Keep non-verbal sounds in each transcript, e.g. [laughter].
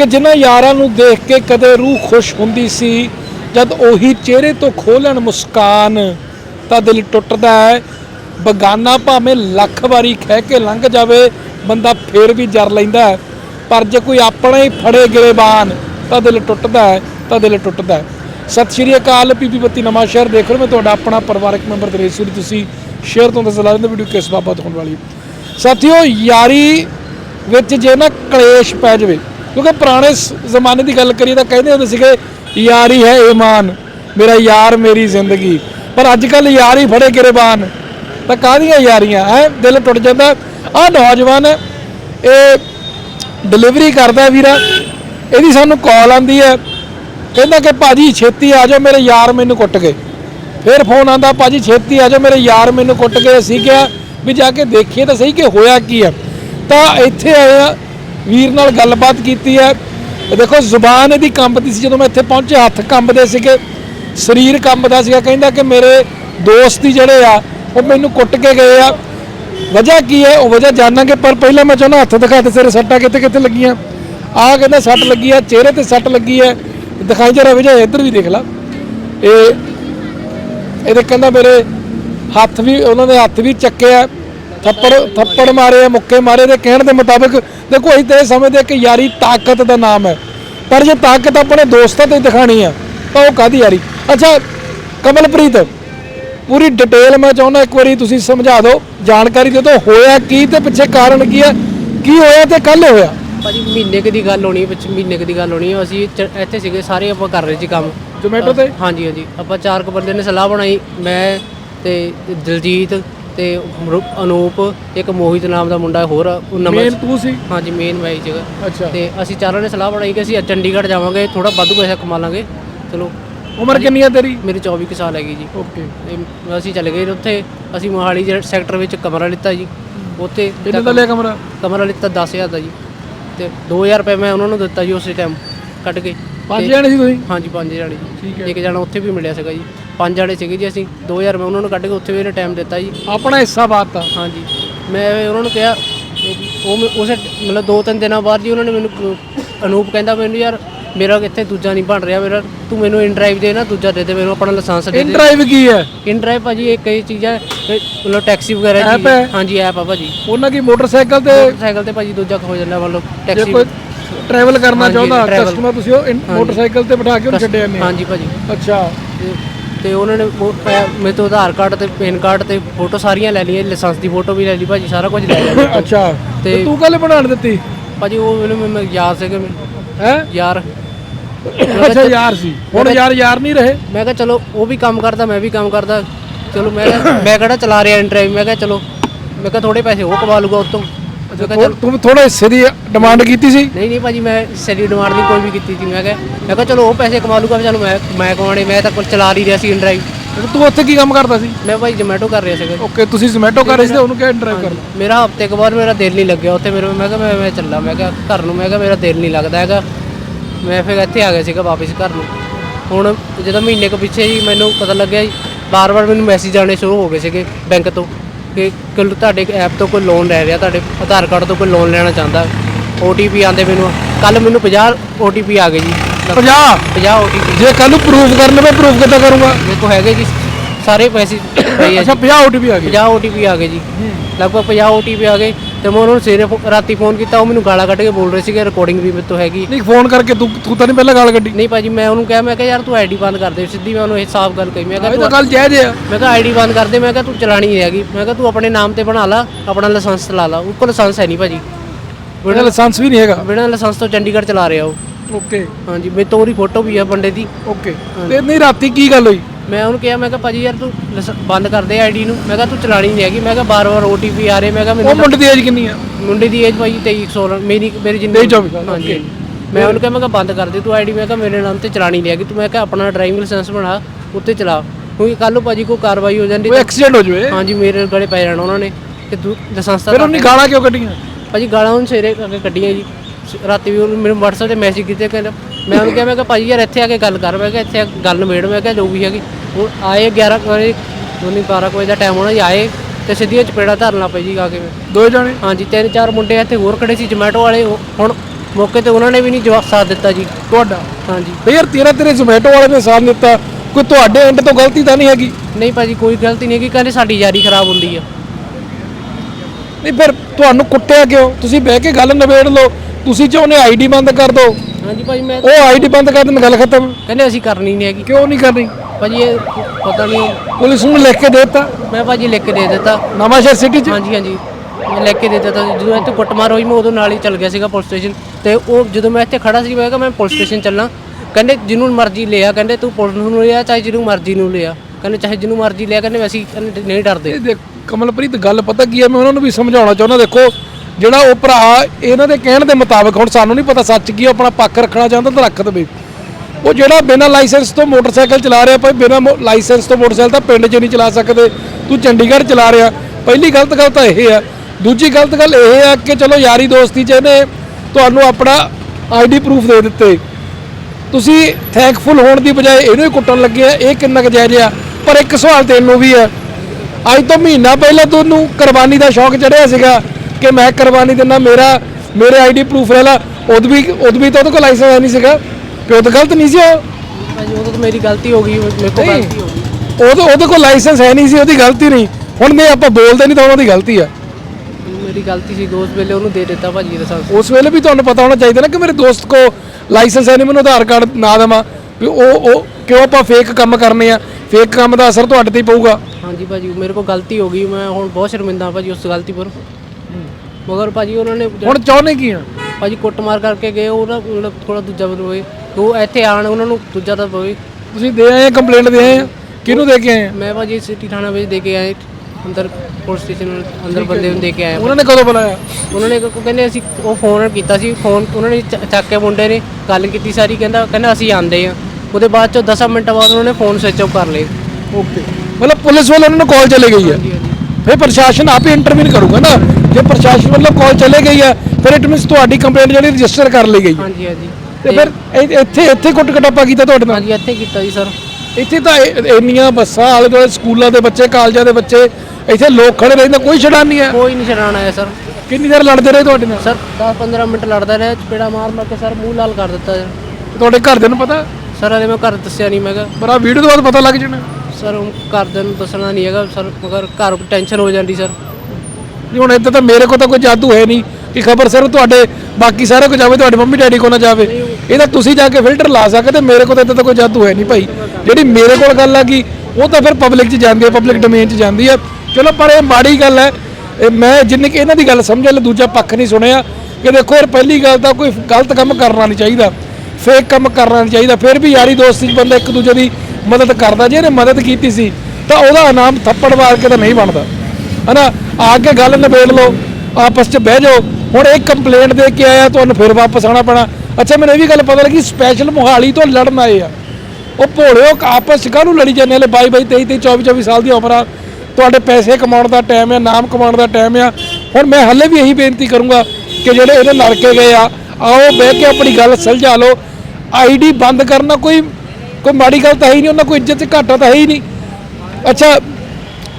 ਕਿ ਜਿਨ੍ਹਾਂ ਯਾਰਾਂ ਨੂੰ ਦੇਖ ਕੇ ਕਦੇ ਰੂਹ ਖੁਸ਼ ਹੁੰਦੀ ਸੀ, ਜਦ ਉਹੀ ਚਿਹਰੇ ਤੋਂ ਖੋਲਣ ਮੁਸਕਾਨ, ਤਾਂ ਦਿਲ ਟੁੱਟਦਾ ਹੈ, ਬਗਾਨਾ ਭਾਵੇਂ ਲੱਖ ਵਾਰੀ ਖਹਿ ਕੇ ਲੰਘ ਜਾਵੇ, ਬੰਦਾ ਫੇਰ ਵੀ ਜਰ ਲੈਂਦਾ ਹੈ ਪਰ ਜੇ ਕੋਈ ਆਪਣਾ ਹੀ ਫੜੇ ਗਰੇਬਾਨ, ਤਾਂ ਦਿਲ ਟੁੱਟਦਾ ਹੈ, ਤਾਂ ਦਿਲ ਟੁੱਟਦਾ ਹੈ ਸਤਿ ਸ਼੍ਰੀ ਅਕਾਲ ਪੀਪੀ ਬੱਤੀ ਨਵਾਂ ਸ਼ਹਿਰ, ਦੇਖ ਰਹੇ ਮੈਂ ਤੁਹਾਡਾ ਆਪਣਾ ਪਰਿਵਾਰਕ ਮੈਂਬਰ ਦਰੇਸ਼ ਸੂਰੀ ਤੁਸੀਂ ਸ਼ੇਅਰ ਤੋਂ ਦੱਸ ਲਾ ਦਿੰਦੇ ਵੀਡੀਓ ਕਿਸ ਬਾਬਤ ਹੋਣ ਵਾਲੀ ਹੈ। ਸਾਥੀਓ, ਯਾਰੀ ਵਿੱਚ ਜੇ ਨਾ ਕਲੇਸ਼ ਪੈ ਜਾਵੇ ਕਿਉਂਕਿ ਪੁਰਾਣੇ ਜ਼ਮਾਨੇ ਦੀ ਗੱਲ ਕਰੀਏ ਤਾਂ ਕਹਿੰਦੇ ਹੁੰਦੇ ਸੀਗੇ, ਯਾਰੀ ਹੈ ਈਮਾਨ, ਮੇਰਾ ਯਾਰ ਮੇਰੀ ਜ਼ਿੰਦਗੀ। ਪਰ ਅੱਜ ਕੱਲ ਯਾਰੀ ਫੜੇ ਗਰੇਬਾਨ ਤਾਂ ਕਾਹਦੀਆਂ ਯਾਰੀਆਂ? ਹੈ? ਦਿਲ ਟੁੱਟ ਜਾਂਦਾ। ਆਹ ਨੌਜਵਾਨ ਇਹ ਡਿਲੀਵਰੀ ਕਰਦਾ ਵੀਰਾ। ਇਹਦੀ ਸਾਨੂੰ ਕਾਲ ਆਂਦੀ ਹੈ। ਕਹਿੰਦਾ ਕਿ, ਭਾਜੀ, ਛੇਤੀ ਆ ਜਾਓ, ਮੇਰੇ ਯਾਰ ਮੈਨੂੰ ਕੁੱਟ ਗਏ। ਫਿਰ ਫੋਨ ਆਂਦਾ ਭਾਜੀ, ਛੇਤੀ ਆ ਜਾਓ, ਮੇਰੇ ਯਾਰ ਮੈਨੂੰ ਕੁੱਟ ਗਏ। ਅਸੀਂ ਕਿਹਾ ਵੀ ਜਾ ਕੇ ਦੇਖੀਏ ਤਾਂ ਸਹੀ ਕਿ ਹੋਇਆ ਕੀ ਹੈ ਤਾਂ ਇੱਥੇ ਆਇਆ ਵੀਰ ਨਾਲ ਗੱਲਬਾਤ ਕੀਤੀ ਹੈ। ਦੇਖੋ, ਜ਼ੁਬਾਨ ਇਹਦੀ ਕੰਬਦੀ ਸੀ ਜਦੋਂ ਮੈਂ ਇੱਥੇ ਪਹੁੰਚਿਆ ਹੱਥ ਕੰਬਦੇ ਸੀਗੇ, ਸਰੀਰ ਕੰਬਦਾ ਸੀਗਾ। ਕਹਿੰਦਾ ਕਿ ਮੇਰੇ ਦੋਸਤ ਹੀ ਜਿਹੜੇ ਆ, ਉਹ ਮੈਨੂੰ ਕੁੱਟ ਕੇ ਗਏ ਆ। ਵਜ੍ਹਾ ਕੀ ਹੈ? ਉਹ ਵਜ੍ਹਾ ਜਾਣਾਂਗੇ, ਪਰ ਪਹਿਲਾਂ ਮੈਂ ਚਾਹੁੰਦਾ ਹੱਥ ਦਿਖਾ ਤੇ ਤੇਰੇ ਸੱਟਾਂ ਕਿੱਥੇ ਕਿੱਥੇ ਲੱਗੀਆਂ। ਆਹ ਕਹਿੰਦਾ ਸੱਟ ਲੱਗੀ ਆ, ਚਿਹਰੇ ਤੇ ਸੱਟ ਲੱਗੀ ਹੈ ਦਿਖਾਈ ਜਰਾ ਵਜ੍ਹਾ, ਇੱਧਰ ਵੀ ਦੇਖ ਲਾ। ਇਹ ਇਹਦੇ ਕਹਿੰਦਾ ਮੇਰੇ ਹੱਥ ਵੀ, ਉਹਨਾਂ ਦੇ ਹੱਥ ਵੀ ਚੱਕੇ ਆ। ਥੱਪੜ ਥੱਪੜ ਮਾਰੇ ਆ ਮੁੱਕੇ ਮਾਰੇ ਦੇ ਕਹਿਣ ਦੇ ਮੁਤਾਬਕ ਦੇਖੋ ਅਸੀਂ ਤਾਂ ਸਮਝਦੇ ਕਿ ਯਾਰੀ ਤਾਕਤ ਦਾ ਨਾਮ ਹੈ। ਪਰ ਜੇ ਤਾਕਤ ਆਪਣੇ ਦੋਸਤਾਂ ਤੇ ਦਿਖਾਣੀ ਆ ਤਾਂ ਉਹ ਕਾਦੀ ਯਾਰੀ? ਅੱਛਾ ਕਮਲਪ੍ਰੀਤ ਪੂਰੀ ਡਿਟੇਲ ਮੈਂ ਚਾਹੁੰਦਾ ਇੱਕ ਵਾਰੀ ਤੁਸੀਂ ਸਮਝਾ ਦਿਓ ਜਾਣਕਾਰੀ ਦੇ ਦਿਓ ਹੋਇਆ ਕੀ ਤੇ ਪਿੱਛੇ ਕਾਰਨ ਕੀ ਹੈ? ਕੀ ਹੋਇਆ ਤੇ ਕੱਲ ਹੋਇਆ? ਭਾਜੀ ਮਹੀਨੇ ਕੁ ਦੀ ਗੱਲ ਹੋਣੀ ਵਿੱਚ ਮਹੀਨੇ ਕੁ ਦੀ ਗੱਲ ਹੋਣੀ ਹੈ। ਅਸੀਂ ਚ- ਇੱਥੇ ਸੀਗੇ ਸਾਰੇ ਆਪਾਂ ਕਰ ਰਹੇ ਸੀ ਕੰਮ। ਜ਼ੋਮੈਟੋ ਤੇ? ਹਾਂਜੀ ਹਾਂਜੀ। ਆਪਾਂ ਚਾਰ ਕੁ ਬੰਦੇ ਨੇ ਸਲਾਹ ਬਣਾਈ ਮੈਂ ਤੇ ਦਿਲਜੀਤ ਤੇ ਅਮਰੂ- ਅਨੂਪ ਇੱਕ ਮੋਹਿਤ ਨਾਮ ਦਾ ਮੁੰਡਾ ਹੋਰ ਆ, ਉਹ ਨਵਾਂ ਮੇਨ ਤੂੰ ਸੀ? ਹਾਂਜੀ ਮੇਨ ਮੈਂ ਹੀ ਸੀਗਾ ਅੱਛਾ। ਤੇ ਅਸੀਂ ਚਾਰਾਂ ਨੇ ਸਲਾਹ ਬਣਾਈ ਕਿ ਅਸੀਂ ਚੰਡੀਗੜ੍ਹ ਜਾਵਾਂਗੇ ਥੋੜਾ ਵਾਧੂ ਪੈਸਾ ਕਮਾ ਲਾਂਗੇ। ਚਲੋ। ਉਮਰ ਕਿੰਨੀ ਹੈ ਤੇਰੀ? ਮੇਰੀ 24 ਕੁ ਸਾਲ ਹੈਗੀ ਜੀ। ਓਕੇ ਤੇ ਅਸੀਂ ਚਲੇ ਗਏ ਉੱਥੇ। ਅਸੀਂ ਮੋਹਾਲੀ ਜਿਹੜੇ ਸੈਕਟਰ ਵਿੱਚ ਕਮਰਾ ਲਿੱਤਾ ਜੀ। ਉੱਥੇ ਕਿੰਨੇ ਦਾ ਲਿਆ ਕਮਰਾ? ਕਮਰਾ ਲਿੱਤਾ 10000 ਦਾ ਜੀ। ਤੇ 2000 ਰੁਪਏ ਮੈਂ ਉਹਨਾਂ ਨੂੰ ਦਿੱਤਾ ਜੀ ਉਸੇ ਟਾਈਮ ਕੱਢ ਕੇ। ਪੰਜ ਤੇ- ਜਣੇ ਸੀ ਤੁਸੀਂ? ਹਾਂਜੀ ਪੰਜ ਜਾਣੇ ਠੀਕ ਜੀ ਹੈ। ਇੱਕ ਜਣਾ ਉੱਥੇ ਵੀ ਮਿਲਿਆ ਸੀਗਾ ਜੀ। ਪੰਜ ਜਾਣੇ ਸੀਗੇ ਜੀ ਅਸੀਂ 2000 ਮੈਂ ਉਹਨਾਂ ਨੂੰ ਕੱਢ ਕੇ ਉੱਥੇ ਵੀ ਇਹਨੇ ਟਾਈਮ ਦਿੱਤਾ ਜੀ। ਆਪਣਾ ਹਿੱਸਾ ਬਾਤਾ ਹਾਂਜੀ। ਮੈਂ ਉਹਨਾਂ ਨੂੰ ਕਿਹਾ ਉਹ ਮੈਂ- ਉਸੇ ਮਤਲਬ ਦੋ ਤਿੰਨ ਦਿਨਾਂ ਬਾਅਦ ਜੀ ਉਹਨਾਂ ਨੇ ਮੈਨੂੰ ਅਨੂਪ ਕਹਿੰਦਾ ਮੈਨੂੰ ਯਾਰ ਮੇਰਾ ਇੱਥੇ ਦੂਜਾ ਨਹੀਂ ਬਣ ਰਿਹਾ ਮੇਰਾ ਤੂੰ ਮੈਨੂੰ ਇਨ ਡਰਾਈਵ ਦੇ ਨਾ ਦੂਜਾ ਦੇ ਦੇ ਮੈਨੂੰ ਆਪਣਾ ਲਾਇਸੈਂਸ ਦੇ ਇਨ ਦੇ। ਡਰਾਈਵ ਕੀ ਹੈ? ਇਨ ਡਰਾਈਵ ਭਾਜੀ ਇਹ ਚੀਜ਼ ਹੈ ਕਿ ਮਤਲਬ ਟੈਕਸੀ ਵਗੈਰਾ App ਹੈ? ਹਾਂਜੀ ਐਪ ਆ ਭਾਜੀ। ਉਹਨਾਂ ਕੀ ਮੋਟਰਸਾਈਕਲ ਤੇ? ਮੋਟਰਸਾਈਕਲ ਤੇ ਭਾਜੀ ਦੂਜਾ ਹੋ ਜਾਂਦਾ ਮਤਲਬ ਜੇ ਟੈਕਸੀ ਕੋਈ ਟਰੈਵਲ ਕਰਨਾ ਹਾਂਜੀ, ਚਾਹੁੰਦਾ travel। ਕਸਟਮਰ ਤੁਸੀਂ ਉਹ ਇਨ- ਮੋਟਰਸਾਈਕਲ ਤੇ ਬਿਠਾ ਕੇ ਉਹਨੂੰ ਛੱਡਿਆ ਨੇ ਹਾਂਜੀ ਭਾਜੀ। ਅੱਛਾ। ਤੇ- ਤੇ ਉਹਨਾਂ ਨੇ ਮੇਰੇ ਤੋਂ ਆਧਾਰ ਕਾਰਡ ਤੇ ਪੈਨ ਕਾਰਡ ਤੇ ਫੋਟੋ ਸਾਰੀਆਂ ਲੈ ਲਈਆਂ ਲਾਇਸੈਂਸ ਦੀ ਫੋਟੋ ਵੀ ਲੈ ਲਈ ਭਾਜੀ ਸਾਰਾ ਕੁਝ ਲੈ ਲਿਆ। [coughs] ਅੱਛਾ ਤੇ ਤੇ- ਤੂੰ ਕੱਲ ਬਣਾਣ ਦਿੱਤੀ? ਭਾਜੀ ਉਹ ਮੈਨੂੰ ਮੈਨੂੰ ਯਾਦ ਸੀਗਾ ਮੈਨੂੰ। ਹੈ? ਯਾਰ। ਅੱਛਾ ਯਾਰ ਸੀ। ਹੁਣ ਯਾਰ ਯਾਰ ਨਹੀਂ ਰਹੇ? ਮੈਂ ਕਿਹਾ ਚਲੋ ਉਹ ਵੀ ਕੰਮ ਕਰਦਾ ਮੈਂ ਵੀ ਕੰਮ ਕਰਦਾ। ਚਲੋ ਮੈਂ ਮੈਂ ਕਿਹੜਾ ਚਲਾ ਰਿਹਾ ਇੰਟਰਵਿਊ ਮੈਂ ਕਿਹਾ ਚਲੋ। ਮੈਂ ਕਿਹਾ ਥੋੜੇ ਪੈਸੇ ਉਹ ਕਮਾ ਲੂਗਾ ਉਤੋਂ। ਚੱਲ ਤੂੰ ਥੋੜਾ ਹਿੱਸੇ ਦੀ ਡਿਮਾਂਡ ਕੀਤੀ ਸੀ? ਨਹੀਂ ਨਹੀਂ ਭਾਜੀ ਮੈਂ ਸੈਲੀ ਡਿਮਾਂਡ ਨਹੀਂ ਕੋਈ ਵੀ ਕੀਤੀ ਸੀ। ਮੈਂ ਕਿਹਾ ਮੈਂ ਕਿਹਾ ਚਲੋ ਉਹ ਪੈਸੇ ਕਮਾ ਲੂਗਾ ਚਲੋ ਮੈਂ ਮੈਂ ਕਮਾਣੇ ਮੈਂ ਤਾਂ ਕੁਝ ਚਲਾ ਨਹੀਂ ਰਿਹਾ ਸੀ ਤੇ ਤੂੰ ਉੱਥੇ ਕੀ ਕੰਮ ਕਰਦਾ ਸੀ? ਮੈਂ ਭਾਈ ਜਮੈਟੋ ਕਰ ਰਿਹਾ ਸੀਗਾ। ਓਕੇ ਤੁਸੀਂ ਜ਼ੋਮੈਟੋ ਕਰ ਰਹੇ ਸੀ ਤੇ ਉਹਨੂੰ ਕਿਹਾ ਡਰਾਈਵ ਕਰ ਮੇਰਾ ਹਫ਼ਤੇ ਕੁ ਬਾਅਦ ਮੇਰਾ ਦਿਲ ਨਹੀਂ ਲੱਗਿਆ ਉੱਥੇ ਮੇਰੇ ਮੈਂ ਕਿਹਾ ਮੈਂ ਮੈਂ ਚੱਲਾਂ ਮੈਂ ਕਿਹਾ ਘਰ ਨੂੰ ਮੈਂ ਕਿਹਾ ਮੇਰਾ ਦਿਲ ਨਹੀਂ ਲੱਗਦਾ ਹੈਗਾ। ਮੈਂ ਫਿਰ ਇੱਥੇ ਆ ਗਿਆ ਸੀਗਾ ਵਾਪਸ ਘਰ ਨੂੰ। ਹੁਣ ਜਦੋਂ ਮਹੀਨੇ ਕੁ ਪਿੱਛੇ ਜੀ ਮੈਨੂੰ ਪਤਾ ਲੱਗਿਆ ਜੀ ਬਾਰ-ਬਾਰ ਮੈਨੂੰ ਮੈਸੇਜ ਆਉਣੇ ਸ਼ੁਰੂ ਹੋ ਗਏ ਸੀਗੇ ਬੈਂਕ ਤੋਂ। ਕਿ ਕਿ ਤੁਹਾਡੇ ਐਪ ਤੋਂ ਕੋਈ ਲੋਨ ਲੈ ਰਿਹਾ ਤੁਹਾਡੇ ਆਧਾਰ ਕਾਰਡ ਤੋਂ ਕੋਈ ਲੋਨ ਲੈਣਾ ਚਾਹੁੰਦਾ OTP ਆਉਂਦੇ ਮੈਨੂੰ ਕੱਲ ਮੈਨੂੰ 50 OTP ਆ ਗਏ ਜੀ। 50 50 OTP ਜੇ ਕੱਲ ਨੂੰ ਪ੍ਰੂਫ ਕਰਨਾ ਮੈਂ ਪ੍ਰੂਫ ਕਿੱਦਾਂ ਕਰੂੰਗਾ? ਮੇਰੇ ਕੋਲ ਹੈਗੇ ਜੀ ਸਾਰੇ ਪੈਸੇ। ਅੱਛਾ 50 ਓਟੀਪੀ ਆ ਗਈ 50 OTP ਆ ਗਏ ਜੀ। ਲਗਭਗ 50 OTP ਆ ਗਏ। ਤੇ ਮੈਂ ਉਹਨਾਂ ਨੂੰ ਸਵੇਰੇ ਫੋ- ਰਾਤੀ ਫੋਨ ਕੀਤਾ ਉਹ ਮੈਨੂੰ ਗਾਲਾਂ ਕੱਢ ਕੇ ਬੋਲ ਰਹੇ ਸੀਗੇ ਰਿਕਾਰਡਿੰਗ ਵੀ ਮੇਰੇ ਤੋਂ ਹੈਗੀ। ਨਹੀਂ ਫੋਨ ਕਰਕੇ ਤੂੰ ਤੂੰ ਤਾਂ ਨਹੀਂ ਪਹਿਲਾਂ ਗਾਲ ਕੱਢੀ? ਨਹੀਂ ਭਾਜੀ ਮੈਂ ਉਹਨੂੰ ਕਿਹਾ ਮੈਂ ਕਿਹਾ ਯਾਰ ਤੂੰ ਆਈਡੀ ਬੰਦ ਕਰ ਦੇ ਸਿੱਧੀ ਮੈਂ ਉਹਨੂੰ ਇਹ ਸਾਫ਼ ਗੱਲ ਕਹੀ। ਮੈਂ ਕਿਹਾ ਇਹ ਤਾਂ ਤੂੰ ਗੱਲ ਜਾਇਜ਼ ਆ ਮੈਂ ਕਿਹਾ ਆਈਡੀ ਬੰਦ ਕਰ ਦੇ ਮੈਂ ਕਿਹਾ ਤੂੰ ਚਲਾਣੀ ਨਹੀਂ ਹੈਗੀ। ਮੈਂ ਕਿਹਾ ਤੂੰ ਆਪਣੇ ਨਾਮ ਤੇ ਬਣਾ ਲਾ ਆਪਣਾ ਲਾਇਸੈਂਸ ਲਾ ਲਾ। ਉਹ ਕੋਲ ਲਾਇਸੈਂਸ ਹੈ ਨਹੀਂ ਭਾਜੀ। ਮੇਰਾ ਲਾਇਸੈਂਸ ਵੀ ਨਹੀਂ ਹੈਗਾ। ਬਿਨਾਂ ਲਾਇਸੈਂਸ ਤੋਂ ਚੰਡੀਗੜ੍ਹ ਚਲਾ ਰਿਹਾ ਉਹ। ਓਕੇ। ਹਾਂਜੀ ਮੇਰੇ ਤੋਂ ਉਹਦੀ ਫੋਟੋ ਵੀ ਆ ਬੰਦੇ ਦੀ। ਓਕੇ। ਤੇ ਨਹੀਂ ਰਾਤੀ ਕੀ ਗੱਲ ਹੋਈ? ਮੈਂ ਉਹਨੂੰ ਕਿਹਾ ਮੈਂ ਕਿਹਾ ਭਾਜੀ ਯਾਰ ਤੂੰ ਬੰਦ ਕਰ ਦੇ ਆਈਡੀ ਨੂੰ ਮੈਂ ਕਿਹਾ ਤੂੰ ਚਲਾਣੀ ਨਹੀਂ ਹੈਗੀ ਮੈਂ ਕਿਹਾ ਬਾਰ-ਬਾਰ OTP ਆ ਰਹੇ ਮੈਂ ਕਿਹਾ ਉਹ ਮੈਨੂੰ ਮੁੰਡੇ ਦੀ ਏਜ ਕਿੰਨੀ ਆ ਮੁੰਡੇ ਦੀ ਏਜ ਭਾਈ 23 16 ਮੇਰੀ ਮੇਰੀ ਜਿੰਨੀ 23 24 ਸਾਲ, ਹਾਂਜੀ okay. ਮੈਂ ਉਹਨੂੰ ਕਿਹਾ ਮੈਂ ਕਿਹਾ ਬੰਦ ਕਰ ਦੇ ਤੂੰ ਆਈਡੀ ਮੈਂ ਕਿਹਾ ਮੇਰੇ ਨਾਮ ਤੇ ਚਲਾਣੀ ਨਹੀਂ ਹੈਗੀ ਤੂੰ ਮੈਂ ਕਿਹਾ ਆਪਣਾ ਡਰਾਈਵਿੰਗ ਲਾਇਸੈਂਸ ਬਣਾ ਉੱਤੇ ਚਲਾ ਕਿਉਂਕਿ ਕੱਲ ਨੂੰ ਭਾਜੀ ਕੋਈ ਕਾਰਵਾਈ ਹੋ ਜਾਂਦੀ ਕੋਈ ਐਕਸੀਡੈਂਟ ਹੋ ਜਾਵੇ ਹਾਂਜੀ ਮੇਰੇ ਗਲੇ ਪੈ ਜਾਣਾ ਉਹਨਾਂ ਨੇ ਤੇ ਤੂੰ ਲਾਇਸੈਂਸ ਤਾਂ ਫਿਰ ਉਹਨੇ ਗਾਲਾਂ ਕਿਉਂ ਕੱਢੀਆਂ ਭਾਜੀ ਗਾਲਾਂ ਉਹਨੂੰ ਸਵੇਰੇ ਅੱਗੇ ਕੱਢੀਆਂ ਜੀ ਸ- ਰਾਤੀ ਵੀ ਉਹਨੂੰ ਮੈਨੂੰ WhatsApp ਤੇ ਮੈਸੇਜ ਕੀਤੇ ਕਹਿੰਦਾ ਮੈਂ ਉਹਨੂੰ ਕਿਹਾ ਮੈਂ ਕਿਹਾ ਭਾਜੀ ਯਾਰ ਇੱਥੇ ਆ ਕੇ ਗੱਲ ਕਰ ਮੈਂ ਕਿਹਾ ਇੱਥੇ ਆ ਕੇ ਗੱਲ ਨਿਬੇੜ ਮੈਂ ਕਿਹਾ ਜੋ ਵੀ ਹੈਗੀ ਹੁਣ ਆਏ 11 ਕੁ ਵਜੇ ਉਹਨੀ 12 ਕੁ ਵਜੇ ਦਾ ਟਾਈਮ ਹੋਣਾ ਜੀ ਆਏ ਤੇ ਸਿੱਧੀਆਂ ਚਪੇੜਾ ਧਰਨਾ ਪਈ ਜੀ ਆ ਕੇ। ਮੈਂ ਦੋ ਜਣੇ? ਹਾਂਜੀ ਤਿੰਨ ਚਾਰ ਮੁੰਡੇ ਇੱਥੇ ਹੋਰ ਖੜੇ ਸੀ ਜਮੈਟੋ ਵਾਲੇ ਉਹ- ਹੁਣ ਮੌਕੇ ਤੇ ਉਹਨਾਂ ਨੇ ਵੀ ਨਹੀਂ ਜਵਾਬ ਸਾਥ ਦਿੱਤਾ ਜੀ। ਤੁਹਾਡਾ? ਹਾਂਜੀ। ਯਾਰ ਤੇਰਾ ਤੇਰੇ ਜ਼ੋਮੈਟੋ ਵਾਲੇ ਨੇ ਸਾਥ ਦਿੱਤਾ ਕੋਈ ਤੁਹਾਡੇ ਐਂਡ ਤੋਂ ਗਲਤੀ ਤਾਂ ਨਹੀਂ ਹੈਗੀ? ਨਹੀਂ ਭਾਜੀ ਕੋਈ ਗਲਤੀ ਨਹੀਂ ਹੈਗੀ ਕਹਿੰਦੇ ਸਾਡੀ ਯਾਰੀ ਖਰਾਬ ਹੁੰਦੀ ਆ। ਨਹੀਂ ਫਿਰ ਤੁਹਾਨੂੰ ਕੁੱਟਿਆ ਕਿਉਂ? ਤੁਸੀਂ ਬਹਿ ਕੇ ਗੱਲ ਨਿਬੇੜ ਲਓ ਤੁਸੀਂ ਚਾਹੁੰਦੇ ਆਈਡੀ ਬੰਦ ਕਰ ਦਿਓ ਹਾਂਜੀ ਭਾਜੀ ਮੈਂ ਉਹ ਆਈਡੀ ਬੰਦ ਕਰ ਦੇਣ ਗੱਲ ਖਤਮ। ਕਹਿੰਦੇ ਅਸੀਂ ਕਰਨੀ ਨਹੀਂ ਹੈਗੀ। ਕਿਉਂ ਨਹੀਂ ਕਰਨੀ? ਭਾਜੀ ਇਹ ਪਤਾ ਨਹੀਂ ਪੁਲਿਸ ਨੂੰ ਲਿਖ ਕੇ ਦਿੱਤਾ? ਮੈਂ ਭਾਜੀ ਲਿਖ ਕੇ ਦੇ ਦਿੱਤਾ। ਨਵਾਂ ਸ਼ਹਿਰ ਸਿਟੀ 'ਚ? ਹਾਂਜੀ ਹਾਂਜੀ। ਮੈਂ ਲਿਖ ਕੇ ਦੇ ਦਿੱਤਾ। ਜਦੋਂ ਇੱਥੇ ਕੁੱਟਮਾਰ ਹੋਈ ਮੈਂ ਉਦੋਂ ਨਾਲ ਹੀ ਚੱਲ ਗਿਆ ਸੀਗਾ ਪੁਲਿਸ ਸਟੇਸ਼ਨ ਤੇ ਉਹ ਜਦੋਂ ਮੈਂ ਇੱਥੇ ਖੜਾ ਸੀ ਮੈਂ ਕਿਹਾ ਮੈਂ ਪੁਲਿਸ ਸਟੇਸ਼ਨ ਚੱਲਣਾ ਕਹਿੰਦੇ ਜਿਹਨੂੰ ਮਰਜ਼ੀ ਲਿਆ। ਕਹਿੰਦੇ ਤੂੰ ਪੁਲਿਸ ਨੂੰ ਲਿਆ ਚਾਹੇ ਜਿਹਨੂੰ ਮਰਜ਼ੀ ਨੂੰ ਲਿਆ। ਕਹਿੰਦੇ ਚਾਹੇ ਜਿਹਨੂੰ ਮਰਜ਼ੀ ਲਿਆ। ਕਹਿੰਦੇ ਅਸੀਂ ਨਹੀਂ ਡਰਦੇ। ਇਹ ਦੇਖ ਕਮਲਪ੍ਰੀਤ ਗੱਲ ਪਤਾ ਕੀ ਹੈ? ਮੈਂ ਉਹਨਾਂ ਨੂੰ ਵੀ ਸਮਝਾਉਣਾ ਚਾਹੁੰਦਾ ਦੇਖੋ ਜਿਹੜਾ ਉਹ ਭਰਾ ਇਹਨਾਂ ਦੇ ਕਹਿਣ ਦੇ ਮੁਤਾਬਕ ਹੁਣ ਸਾਨੂੰ ਨਹੀਂ ਪਤਾ ਸੱਚ ਕੀ ਆਪਣਾ ਪੱਖ ਰੱਖਣਾ ਚਾਹੁੰਦਾ ਤਾਂ ਰੱਖ ਦੇਵੇ। ਉਹ ਜਿਹੜਾ ਬਿਨਾਂ ਲਾਇਸੈਂਸ ਤੋਂ ਮੋਟਰਸਾਈਕਲ ਚਲਾ ਰਿਹਾ, ਭਾਈ ਬਿਨਾਂ ਮੋ- ਲਾਇਸੈਂਸ ਤੋਂ ਮੋਟਰਸਾਈਕਲ ਤਾਂ ਪਿੰਡ 'ਚ ਨਹੀਂ ਚਲਾ ਸਕਦੇ। ਤੂੰ ਚੰਡੀਗੜ੍ਹ ਚਲਾ ਰਿਹਾ। ਪਹਿਲੀ ਗਲਤ ਗੱਲ ਤਾਂ ਇਹ ਆ। ਦੂਜੀ ਗਲਤ ਗੱਲ ਇਹ ਆ ਕਿ ਚਲੋ ਯਾਰੀ ਦੋਸਤੀ 'ਚ ਇਹਨੇ ਤੁਹਾਨੂੰ ਆਪਣਾ ਆਈਡੀ ਪ੍ਰੂਫ ਦੇ ਦਿੱਤੇ। ਤੁਸੀਂ ਥੈਂਕਫੁਲ ਹੋਣ ਦੀ ਬਜਾਏ ਇਹਨੂੰ ਹੀ ਕੁੱਟਣ ਲੱਗੇ ਆ। ਇਹ ਕਿੰਨਾ ਕੁ ਜਾਇਜ਼ ਆ। ਪਰ ਇੱਕ ਸਵਾਲ ਤੈਨੂੰ ਵੀ ਆ। ਅੱਜ ਤੋਂ ਮਹੀਨਾ ਪਹਿਲਾਂ ਤੁਹਾਨੂੰ ਕੁਰਬਾਨੀ ਦਾ ਸ਼ੌਕ ਚੜਿਆ ਸੀਗਾ ਕਿ ਮੈਂ ਕੁਰਬਾਨੀ ਦਿੰਦਾ। ਮੇਰਾ, ਮੇਰੇ ਆਈਡੀ ਪ੍ਰੂਫ ਲੈ ਲਾ। ਉਦ ਵੀ ਉਦ ਵੀ ਤਾਂ ਉਹਦੇ ਕੋਲ ਲਾਇਸੈਂਸ ਨਹੀਂ ਸੀਗਾ। ਪਿਓ ਤਾਂ ਗਲਤ ਨਹੀਂ ਸੀ ਉਹ? ਭਾਜੀ ਉਦੋਂ ਤਾਂ ਮੇਰੀ ਗਲਤੀ ਹੋ ਗਈ ਮੇਰੇ ਕੋਲ ਨਹੀਂ। ਗਲਤੀ ਹੋ ਗਈ। ਉਹਦੇ ਉਹਦੇ ਕੋਲ ਲਾਇਸੈਂਸ ਹੈ ਨਹੀਂ ਸੀ ਉਹਦੀ ਗਲਤੀ ਨਹੀਂ। ਹੁਣ ਨਹੀਂ ਆਪਾਂ ਬੋਲਦੇ ਨਹੀਂ ਤਾਂ ਉਹਨਾਂ ਦੀ ਗਲਤੀ ਆ। ਮੇਰੀ ਗਲਤੀ ਸੀ ਦੋਸਤ ਵੇਲੇ ਉਹਨੂੰ ਦੇ ਦਿੱਤਾ ਭਾਜੀ ਲਾਇਸੈਂਸ ਉਸ ਵੇਲੇ ਵੀ ਤੁਹਾਨੂੰ ਪਤਾ ਹੋਣਾ ਚਾਹੀਦਾ ਨਾ ਕਿ ਮੇਰੇ ਦੋਸਤ ਕੋ ਲਾਇਸੈਂਸ ਹੈ ਨਹੀਂ ਮੈਨੂੰ ਆਧਾਰ ਕਾਰਡ ਨਾ ਦੇਵਾਂ। ਵੀ ਉਹ ਉਹ ਕਿਉਂ ਆਪਾਂ ਫੇਕ ਕੰਮ ਕਰਨੇ ਆ? ਫੇਕ ਕੰਮ ਦਾ ਅਸਰ ਤੁਹਾਡੇ ਤੇ ਹੀ ਪਊਗਾ। ਹਾਂਜੀ ਭਾਜੀ ਮੇਰੇ ਕੋਲ ਗਲਤੀ ਹੋ ਗਈ ਮੈਂ ਹੁਣ ਬਹੁਤ ਸ਼ਰਮਿੰਦਾ ਭਾਜੀ ਉਸ ਗਲਤੀ ਪਰ। ਮਗਰ ਭਾਜੀ ਉਹਨਾਂ ਨੇ ਹੁਣ ਚਾਹੁੰਦੇ ਕੀ ਆ? ਭਾਜੀ ਕੁੱਟਮਾਰ ਕਰਕੇ ਗਏ ਉਹ ਨਾ ਥੋੜਾ ਦੂਜਾ ਬਣ ਹੋਏ ਉਹ ਇੱਥੇ ਆਣ ਉਹਨਾਂ ਨੂੰ ਦੂਜਾ ਤਾਂ ਪਵੇ ਤੁਸੀਂ ਦੇ ਆਏ ਕੰਪਲੇਂਟ ਦੇ ਆਏ ਕਿਹਨੂੰ ਦੇ ਕੇ ਆਏ ਮੈਂ ਭਾਜੀ ਸਿਟੀ ਥਾਣਾ ਵਿੱਚ ਦੇ ਕੇ ਆਏ ਅੰਦਰ ਪੁਲਿਸ ਸਟੇਸ਼ਨ ਅੰਦਰ ਬੰਦੇ ਨੂੰ ਦੇ ਕੇ ਆਏ। ਉਹਨਾਂ ਨੇ ਕਦੋਂ ਬੁਲਾਇਆ? ਉਹਨਾਂ ਨੇ ਕਹਿੰਦੇ ਅਸੀਂ ਉਹ ਫੋਨ ਕੀਤਾ ਸੀ ਫੋਨ ਉਹਨਾਂ ਨੇ ਚੱਕ ਕੇ ਮੁੰਡੇ ਨੇ ਗੱਲ ਕੀਤੀ ਸਾਰੀ ਕਹਿੰਦਾ ਕਹਿੰਦਾ ਅਸੀਂ ਆਂਦੇ ਆ। ਉਹਦੇ ਬਾਅਦ ਚੋਂ 10 ਮਿੰਟਾਂ ਬਾਅਦ ਉਹਨਾਂ ਨੇ ਫੋਨ ਸਵਿਚ ਆਫ ਕਰ ਲਏ। ਓਕੇ ਮਤਲਬ ਪੁਲਿਸ ਵੱਲੋਂ ਉਹਨਾਂ ਨੂੰ ਕਾਲ ਚਲੇ ਗਈ ਹੈ? ਫਿਰ ਪ੍ਰਸ਼ਾਸਨ ਆਪ ਇੰਟਰਵਿਊ ਕਰੂਗਾ ਨਾ? ਜੇ ਪ੍ਰਸ਼ਾਸਨ ਵੱਲੋਂ ਕਾਲ ਚਲੇ ਗਈ ਹੈ ਫਿਰ ਇਟ ਮੀਨਸ ਤੁਹਾਡੀ ਕੰਪਲੇਂਟ ਜਿਹੜੀ ਰਜਿਸਟਰ ਕਰ ਲਈ ਗਈ ਹੈ। ਹਾਂਜੀ ਹਾਂਜੀ। ਤੇ ਫਿਰ ਇੱਥੇ ਇੱਥੇ ਕੁੱਟ ਕਟਾਪਾ ਕੀਤਾ ਤੁਹਾਡੇ ਨਾਲ? ਹਾਂਜੀ ਇੱਥੇ ਕੀਤਾ ਜੀ ਸਰ। ਇੱਥੇ ਤਾਂ ਇਹ- ਇੰਨੀਆਂ ਬੱਸਾਂ ਆਲੇ ਦੁਆਲੇ ਸਕੂਲਾਂ ਦੇ ਬੱਚੇ ਕਾਲਜਾਂ ਦੇ ਬੱਚੇ ਇੱਥੇ ਲੋਕ ਖੜੇ ਰਹਿੰਦੇ ਕੋਈ ਛਡਾਣ ਨਹੀਂ ਹੈ। ਕੋਈ ਨਹੀਂ ਛਡਾਣ ਆਇਆ ਸਰ। ਕਿੰਨੀ ਦੇਰ ਲੜਦੇ ਰਹੇ ਤੁਹਾਡੇ ਨਾਲ? ਸਰ 10 15 ਮਿੰਟ ਲੜਦਾ ਰਿਹਾ ਚਪੇੜਾ ਮਾਰ ਮਾਰ ਕੇ ਸਰ ਮੂੰਹ ਲਾਲ ਕਰ ਦਿੱਤਾ ਜੀ। ਤੁਹਾਡੇ ਘਰਦਿਆਂ ਨੂੰ ਪਤਾ? ਸਰ ਹਲੇ ਮੈਂ ਘਰ ਦੱਸਿਆ ਨਹੀਂ ਮੈਂ ਕਿਹਾ। ਪਰ ਆ ਵੀਡੀਓ ਤੋਂ ਬਾਅਦ ਪਤਾ ਲੱਗ ਜਾਣਾ। ਸਰ ਹੁਣ ਘਰਦਿਆਂ ਨੂੰ ਦੱਸਣਾ ਨਹੀਂ ਹੈਗਾ ਸਰ ਮਗਰ ਘਰ ਟੈਨਸ਼ਨ ਹੋ ਜਾਂਦੀ ਸਰ। ਨਹੀਂ ਹੁਣ ਇੱਦਾਂ ਤਾਂ ਮੇਰੇ ਕੋਲ ਤਾਂ ਕੋਈ ਜਾਦੂ ਹੈ ਨਹੀਂ। ਕਿ ਖਬਰ ਸਿਰਫ ਤੁਹਾਡੇ ਬਾਕੀ ਸਾਰਾ ਕੁਝ ਜਾਵੇ ਤੁਹਾਡੇ ਮੰਮੀ ਡੈਡੀ ਕੋਲ ਨਾ ਜਾਵੇ। ਇਹ ਤਾਂ ਤੁਸੀਂ ਜਾ ਕੇ ਫਿਲਟਰ ਲਾ ਸਕਦੇ ਮੇਰੇ ਕੋਲ ਤਾਂ ਇੱਦਾਂ ਤਾਂ ਕੋਈ ਜਾਦੂ ਹੈ ਨਹੀਂ ਭਾਈ। ਜਿਹੜੀ ਮੇਰੇ ਕੋਲ ਗੱਲ ਆ ਗਈ ਉਹ ਤਾਂ ਫਿਰ ਪਬਲਿਕ 'ਚ ਜਾਂਦੀ ਹੈ ਪਬਲਿਕ ਡੋਮੇਨ 'ਚ ਜਾਂਦੀ ਹੈ। ਚਲੋ ਪਰ ਇਹ ਮਾੜੀ ਗੱਲ ਹੈ ਇਹ ਮੈਂ ਜਿੰਨੇ ਕਿ ਇਹਨਾਂ ਦੀ ਗੱਲ ਸਮਝ ਲੈ ਦੂਜਾ ਪੱਖ ਨਹੀਂ ਸੁਣਿਆ ਕਿ ਦੇਖੋ ਯਾਰ ਪਹਿਲੀ ਗੱਲ ਤਾਂ ਕੋਈ ਗਲਤ ਕੰਮ ਕਰਨਾ ਨਹੀਂ ਚਾਹੀਦਾ ਫੇਕ ਕੰਮ ਕਰਨਾ ਨਹੀਂ ਚਾਹੀਦਾ ਫਿਰ ਵੀ ਯਾਰੀ ਦੋਸਤੀ 'ਚ ਬੰਦਾ ਇੱਕ ਦੂਜੇ ਦੀ ਮਦਦ ਕਰਦਾ ਜੇ ਇਹਨੇ ਮਦਦ ਕੀਤੀ ਸੀ ਤਾਂ ਉਹਦਾ ਇਨਾਮ ਥੱਪੜ ਮਾਰ ਕੇ ਤਾਂ ਨਹੀਂ ਬਣਦਾ। ਹਨਾ ਆ ਕੇ ਗੱਲ ਨਿਬੇੜ ਲਓ ਆਪਸ 'ਚ ਬਹਿ ਜਾਓ ਹੁਣ ਇਹ ਕੰਪਲੇਂਟ ਦੇ ਕੇ ਆਇਆ, ਤੁਹਾਨੂੰ ਫਿਰ ਵਾਪਸ ਆਉਣਾ ਪੈਣਾ। ਅੱਛਾ, ਮੈਨੂੰ ਇਹ ਵੀ ਗੱਲ ਪਤਾ ਲੱਗੀ ਸਪੈਸ਼ਲ ਮੋਹਾਲੀ ਤੋਂ ਲੜਨ ਆਏ ਆ। ਉਹ ਭੋਲਿਓ ਆਪਸ 'ਚ ਕਾਹਨੂੰ ਲੜੀ ਜਾਂਦੇ ਹਲੇ 22 22 23 23 24 24 ਸਾਲ ਦੀ ਉਮਰ। ਆ ਤੁਹਾਡੇ ਪੈਸੇ ਕਮਾਉਣ ਦਾ ਟਾਈਮ ਆ, ਨਾਮ ਕਮਾਉਣ ਦਾ ਟਾਈਮ ਆ। ਹੁਣ ਮੈਂ ਹਲੇ ਵੀ ਇਹੀ ਬੇਨਤੀ ਕਰੂੰਗਾ ਕਿ ਜਿਹੜੇ ਇਹਦੇ ਲੜਕੇ ਗਏ ਆ, ਆਓ ਬਹਿ ਕੇ ਆਪਣੀ ਗੱਲ ਸੁਲਝਾ ਲਓ। ਆਈਡੀ ਬੰਦ ਕਰਨਾ ਕੋਈ ਕੋਈ ਮਾੜੀ ਗੱਲ ਤਾਂ ਹੈ ਹੀ ਨਹੀਂ, ਉਹਨਾਂ ਕੋਈ ਇੱਜ਼ਤ 'ਚ ਘਾਟਾ ਤਾਂ ਹੈ ਹੀ ਨਹੀਂ। ਅੱਛਾ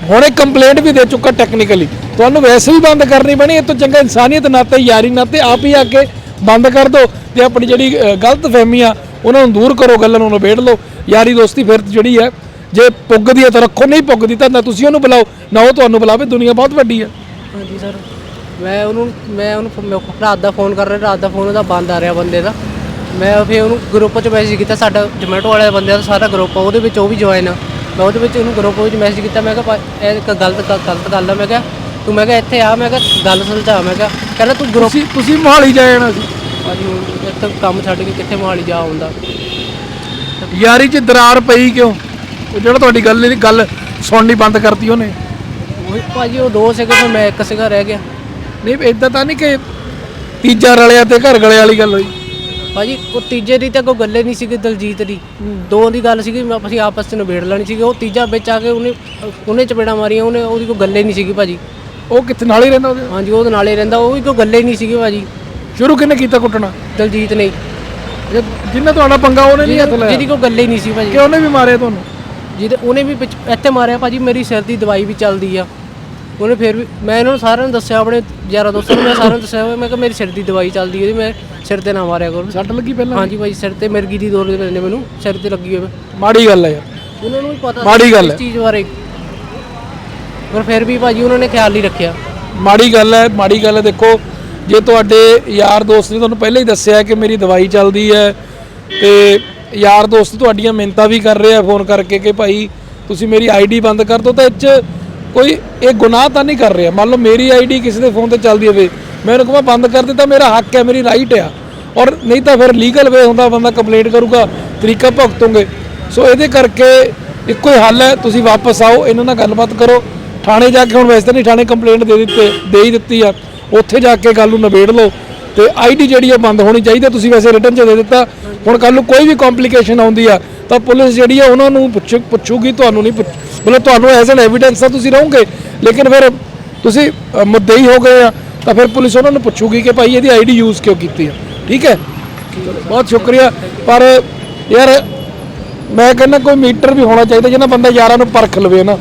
ਹੁਣ ਇਹ ਕੰਪਲੇਂਟ ਵੀ ਦੇ ਚੁੱਕਾ ਟੈਕਨੀਕਲੀ ਤੁਹਾਨੂੰ ਵੈਸੇ ਵੀ ਬੰਦ ਕਰਨੀ ਪੈਣੀ, ਇਹ ਤੋਂ ਚੰਗਾ ਇਨਸਾਨੀਅਤ ਨਾਤੇ ਯਾਰੀ ਨਾਤੇ ਆਪ ਹੀ ਆ ਕੇ ਬੰਦ ਕਰ ਦਿਓ। ਤੇ ਆਪਣੀ ਜਿਹੜੀ ਗਲਤ ਫਹਿਮੀ ਆ, ਉਹਨਾਂ ਨੂੰ ਦੂਰ ਕਰੋ, ਗੱਲਾਂ ਨੂੰ ਨਿਬੇੜ ਲਓ। ਯਾਰੀ ਦੋਸਤੀ ਫਿਰ ਜਿਹੜੀ ਹੈ, ਜੇ ਪੁੱਗਦੀ ਹੈ ਤਾਂ ਰੱਖੋ, ਨਹੀਂ ਪੁੱਗਦੀ ਤਾਂ ਨਾ ਤੁਸੀਂ ਉਹਨੂੰ ਬੁਲਾਓ, ਨਾ ਉਹ ਤੁਹਾਨੂੰ ਬੁਲਾਵੇ, ਦੁਨੀਆ ਬਹੁਤ ਵੱਡੀ ਹੈ। ਹਾਂਜੀ ਸਰ। ਮੈਂ ਉਹਨੂੰ ਮੈਂ ਉਹਨੂੰ ਰਾਤ ਦਾ ਫੋਨ ਕਰ ਰਿਹਾ, ਰਾਤ ਦਾ ਫੋਨ ਉਹਦਾ ਬੰਦ ਆ ਰਿਹਾ ਬੰਦੇ ਦਾ। ਮੈਂ ਫਿਰ ਉਹਨੂੰ ਗਰੁੱਪ 'ਚ ਮੈਸੇਜ ਕੀਤਾ, ਸਾਡਾ ਜਮੈਟੋ ਵਾਲੇ ਬੰਦੇ ਦਾ ਸਾਰਾ ਗਰੁੱਪ ਆ, ਉਹਦੇ ਵਿੱਚ ਉਹ ਵੀ ਜੁਆਇਨ ਆ। ਮੈਂ ਉਹਦੇ ਵਿੱਚ ਉਹਨੂੰ ਗਰੁੱਪ ਵਿੱਚ ਮੈਸੇਜ ਕੀਤਾ ਮੈਂ ਕਿਹਾ ਭਾ- ਇਹ ਇੱਕ ਗਲਤ ਗ- ਗਲਤ ਗੱਲ ਆ। ਮੈਂ ਕਿਹਾ ਤੂੰ ਮੈਂ ਕਿਹਾ ਇੱਥੇ ਆ। ਮੈਂ ਕਿਹਾ ਗੱਲ ਸੁਲਝਾ। ਮੈਂ ਕਿਹਾ ਕਹਿੰਦਾ ਤੂੰ ਗਰੁੱਪ ਤੁਸੀਂ ਤੁਸੀਂ ਮੋਹਾਲੀ ਜਾ ਜਾਣਾ ਸੀ ਭਾਜੀ ਹੁਣ ਇੱਥੇ ਕੰਮ ਛੱਡ ਕੇ ਕਿੱਥੇ ਮੋਹਾਲੀ ਜਾ ਹੁੰਦਾ ਯਾਰੀ 'ਚ ਦਰਾਰ ਪਈ ਕਿਉਂ? ਉਹ ਜਿਹੜਾ ਤੁਹਾਡੀ ਗੱਲ ਨਹੀਂ ਗੱਲ ਸੁਣਨੀ ਬੰਦ ਕਰਤੀ ਉਹਨੇ। ਉਹ ਭਾਜੀ ਉਹ ਦੋ ਸੀਗੇ ਫਿਰ ਮੈਂ ਇੱਕ ਸੀਗਾ ਰਹਿ ਗਿਆ। ਨਹੀਂ ਇਦਾਂ ਤਾਂ ਨਹੀਂ ਕਿ ਤੀਜਾ ਰਲਿਆ ਤੇ ਘਰ ਗਲੇ ਵਾਲੀ ਗੱਲ ਹੋਈ। ਭਾਜੀ ਉਹ ਤੀਜੇ ਦੀ ਤਾਂ ਕੋਈ ਗੱਲੇ ਨਹੀਂ ਸੀਗੀ ਦਲਜੀਤ ਦੀ। ਦੋ ਦੀ ਗੱਲ ਸੀਗੀ ਅਸੀਂ ਆਪਸ ਚ ਨਿਬੇੜ ਲੈਣੀ ਸੀਗੀ। ਉਹ ਤੀਜਾ ਵਿੱਚ ਆ ਕੇ ਉਹਨੇ ਉਹਨੇ ਚਪੇੜਾ ਮਾਰੀਆਂ ਉਹਨੇ ਉਹਦੀ ਕੋਈ ਗੱਲੇ ਨਹੀਂ ਸੀਗੀ ਭਾਜੀ। ਉਹ ਕਿੱਥੇ ਨਾਲ ਹੀ ਰਹਿੰਦਾ ਉਹਦੇ? ਹਾਂਜੀ ਉਹਦੇ ਨਾਲੇ ਰਹਿੰਦਾ ਉਹ ਵੀ ਕੋਈ ਗੱਲੇ ਨਹੀਂ ਸੀਗੀ ਭਾਜੀ। ਸ਼ੁਰੂ ਕਿੰਨੇ ਕੀਤਾ ਕੁੱਟਣਾ? ਦਲਜੀਤ ਨੇ ਜਿੰਨਾ ਤੁਹਾਡਾ ਪੰਗਾ ਉਹਨੇ ਨਹੀਂ ਹੱਥ ਲਾਇਆ। ਜਿਹਦੀ ਕੋਈ ਗੱਲੇ ਨਹੀਂ ਸੀ ਭਾਜੀ। ਕਿ ਉਹਨੇ ਵੀ ਮਾਰਿਆ ਤੁਹਾਨੂੰ? ਜਿਹਦੇ ਉਹਨੇ ਵੀ ਇੱਥੇ ਮਾਰਿਆ ਭਾਜੀ ਮੇਰੀ ਸਿਰ ਦੀ ਦਵਾਈ ਵੀ ਚੱਲਦੀ ਆ। ਉਹਨੇ ਫਿਰ ਵੀ ਮੈਂ ਇਹਨਾਂ ਨੂੰ ਸਾਰਿਆਂ ਨੂੰ ਦੱਸਿਆ ਆਪਣੇ ਯਾਰਾਂ ਦੋਸਤਾਂ ਨੂੰ ਮੈਂ ਸਾਰਿਆਂ ਨੂੰ ਦੱਸਿਆ ਮੈਂ ਕਿਹਾ ਮੇਰੀ ਸਿਰ ਦੀ ਦਵਾਈ ਚੱਲਦੀ ਹੈ ਮੈਂ ਸਿਰ ਤੇ ਨਾ ਮਾਰਿਆ ਕਰੋ। ਸੱਟ ਲੱਗੀ ਪਹਿਲਾਂ? ਹਾਂਜੀ ਭਾਈ ਸਿਰ ਤੇ ਮਿਰਗੀ ਦੀ ਦੌਰ ਦੇ ਨੇ ਮੈਨੂੰ ਸਿਰ ਤੇ ਲੱਗੀ ਹੋਈ ਮਾੜੀ ਗੱਲ ਹੈ ਯਾਰ। ਉਹਨਾਂ ਨੂੰ ਵੀ ਪਤਾ ਮਾੜੀ ਗੱਲ ਇਸ ਹੈ। ਚੀਜ਼ ਬਾਰੇ। ਪਰ ਫਿਰ ਵੀ ਭਾਜੀ ਉਹਨਾਂ ਨੇ ਖਿਆਲ ਨਹੀਂ ਰੱਖਿਆ। ਮਾੜੀ ਗੱਲ ਹੈ ਮਾੜੀ ਗੱਲ ਹੈ। ਦੇਖੋ ਜੇ ਤੁਹਾਡੇ ਯਾਰ ਦੋਸਤ ਨੇ ਤੁਹਾਨੂੰ ਪਹਿਲਾਂ ਹੀ ਦੱਸਿਆ ਕਿ ਮੇਰੀ ਦਵਾਈ ਚੱਲਦੀ ਹੈ ਤੇ ਯਾਰ ਦੋਸਤ ਤੁਹਾਡੀਆਂ ਮਿੰਤਾ ਵੀ ਕਰ ਰਹੇ ਆ ਫੋਨ ਕਰਕੇ ਕਿ ਭਾਈ ਤੁਸੀਂ ਮੇਰੀ ਆਈਡੀ ਬੰਦ ਕਰ ਦਿਓ ਤਾਂ ਇਹ 'ਚ ਕੋਈ ਇਹ ਗੁਨਾਹ ਤਾਂ ਨਹੀਂ ਕਰ ਰਿਹਾ। ਮੰਨ ਲਓ ਮੇਰੀ ਆਈਡੀ ਕਿਸੇ ਦੇ ਫੋਨ ਤੇ ਚੱਲਦੀ ਹੋਵੇ, ਮੈਂ ਉਹਨੂੰ ਕਹਾਂ ਬੰਦ ਕਰ ਦਿੱਤਾ, ਮੇਰਾ ਹੱਕ ਹੈ, ਮੇਰੀ ਰਾਈਟ ਆ। ਔਰ ਨਹੀਂ ਤਾਂ ਫਿਰ ਲੀਗਲ ਵੇ ਹੁੰਦਾ, ਬੰਦਾ ਕੰਪਲੇਂਟ ਕਰੂਗਾ, ਤਰੀਕਾ ਭੁਗਤੋਗੇ। ਸੋ ਇਹਦੇ ਕਰਕੇ ਇੱਕੋ ਹੀ ਹੱਲ ਹੈ, ਤੁਸੀਂ ਵਾਪਸ ਆਓ, ਇਹਨਾਂ ਨਾਲ ਗੱਲਬਾਤ ਕਰੋ। ਥਾਣੇ ਜਾ ਕੇ ਹੁਣ ਵੈਸੇ ਤਾਂ ਨਹੀਂ ਥਾਣੇ ਕੰਪਲੇਂਟ ਦੇ ਦਿੱਤੇ, ਦੇ ਹੀ ਦਿੱਤੀ ਆ। ਉੱਥੇ ਜਾ ਕੇ ਗੱਲ ਨੂੰ ਨਿਬੇੜ ਲਓ ਤੇ ਆਈਡੀ ਜਿਹੜੀ ਆ ਬੰਦ ਹੋਣੀ ਚਾਹੀਦੀ ਤੁਸੀਂ ਵੈਸੇ ਰਿਟਰਨ ਚ ਦੇ ਦਿੱਤਾ। ਹੁਣ ਕੱਲ ਨੂੰ ਕੋਈ ਵੀ ਕੰਪਲਿਕੇਸ਼ਨ ਆਉਂਦੀ ਆ ਤਾਂ ਪੁਲਿਸ ਜਿਹੜੀ ਆ ਉਹਨਾਂ ਨੂੰ ਪੁੱਛ- ਪੁੱਛੂਗੀ ਤੁਹਾਨੂੰ ਨਹੀਂ ਮਤਲਬ ਤੁਹਾਨੂੰ ਐਜ਼ ਐਨ ਐਵੀਡੈਂਸ ਤਾਂ ਤੁਸੀਂ ਰਹੋਗੇ ਲੇਕਿਨ ਫਿਰ ਤੁਸੀਂ ਅ, ਮੁੱਦਈ ਹੋ ਗਏ ਆ ਤਾਂ ਫਿਰ ਪੁਲਿਸ ਉਹਨਾਂ ਨੂੰ ਪੁੱਛੂਗੀ ਕਿ ਭਾਈ ਇਹਦੀ ਆਈਡੀ ਯੂਜ਼ ਕਿਉਂ ਕੀਤੀ ਆ। ਠੀਕ ਹੈ? ਬਹੁਤ ਸ਼ੁਕਰੀਆ। ਪਰ ਯਾਰ ਮੈਂ ਕਹਿੰਦਾ ਕੋਈ ਮੀਟਰ ਵੀ ਹੋਣਾ ਚਾਹੀਦਾ ਜਿਹਨਾਂ ਬੰਦਾ ਯਾਰਾਂ ਨੂੰ ਪਰਖ ਲਵੇ ਨਾ।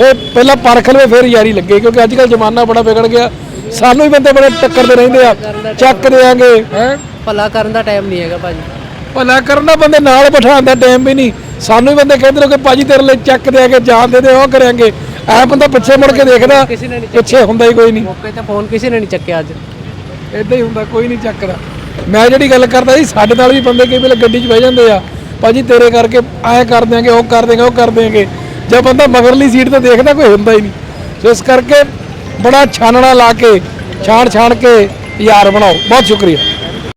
ਇਹ ਪਹਿਲਾਂ ਪਰਖ ਲਵੇ ਫਿਰ ਯਾਰੀ ਲੱਗੇ ਕਿਉਂਕਿ ਅੱਜ ਕੱਲ ਜ਼ਮਾਨਾ ਬੜਾ ਵਿਗੜ ਗਿਆ। ਸਾਨੂੰ ਹੀ ਬੰਦੇ ਬੜੇ ਟੱਕਰਦੇ ਰਹਿੰਦੇ ਆ ਚੱਕ ਦੇਾਂਗੇ ਹੈ? ਭਲਾ ਕਰਨ ਦਾ ਟਾਈਮ ਨਹੀਂ ਹੈਗਾ ਭਾਜੀ। ਭਲਾ ਕਰਨਾ ਬੰਦੇ ਨਾਲ ਬਿਠਾਉਣ ਦਾ ਟਾਈਮ ਵੀ ਨਹੀਂ। ਸਾਨੂੰ ਹੀ ਬੰਦੇ ਕਹਿੰਦੇ ਨੇ ਕਿ ਭਾਜੀ ਤੇਰੇ ਲਈ ਚੱਕ ਦੇ ਕੇ ਜਾਨ ਦੇ ਦੇ ਉਹ ਕਰਾਂਗੇ। ਐ ਬੰਦਾ ਪਿੱਛੇ ਮੁੜ ਕੇ ਦੇਖਦਾ ਪਿੱਛੇ ਹੁੰਦਾ ਹੀ ਕੋਈ ਨਹੀਂ। ਮੌਕੇ ਤੇ ਫੋਨ ਕਿਸੇ ਨੇ ਨਹੀਂ ਚੱਕਿਆ ਅੱਜ। ਇਦਾਂ ਹੀ ਹੁੰਦਾ ਕੋਈ ਨਹੀਂ ਚੱਕਦਾ। ਮੈਂ ਜਿਹੜੀ ਗੱਲ ਕਰਦਾ ਸੀ ਸਾਡੇ ਨਾਲ ਵੀ ਬੰਦੇ ਕਈ ਵੇਲੇ ਗੱਡੀ 'ਚ ਬਹਿ ਜਾਂਦੇ ਆ। ਭਾਜੀ ਤੇਰੇ ਕਰਕੇ ਐਂ ਕਰ ਦਿਆਂਗੇ ਉਹ ਕਰ ਦਿਆਂਗੇ ਉਹ ਕਰ ਦਿਆਂਗੇ। ਜੇ ਬੰਦਾ ਮਗਰਲੀ ਸੀਟ ਤੇ ਦੇਖਦਾ ਕੋਈ ਹੁੰਦਾ ਹੀ ਨਹੀਂ। ਸੋ ਇਸ ਕਰਕੇ ਬੜਾ ਛਾਨਣਾ ਲਾ ਕੇ ਛਾਣ ਛਾਣ ਕੇ ਯਾਰ ਬਣਾਓ। ਬਹੁਤ ਸ਼ੁਕਰੀਆ।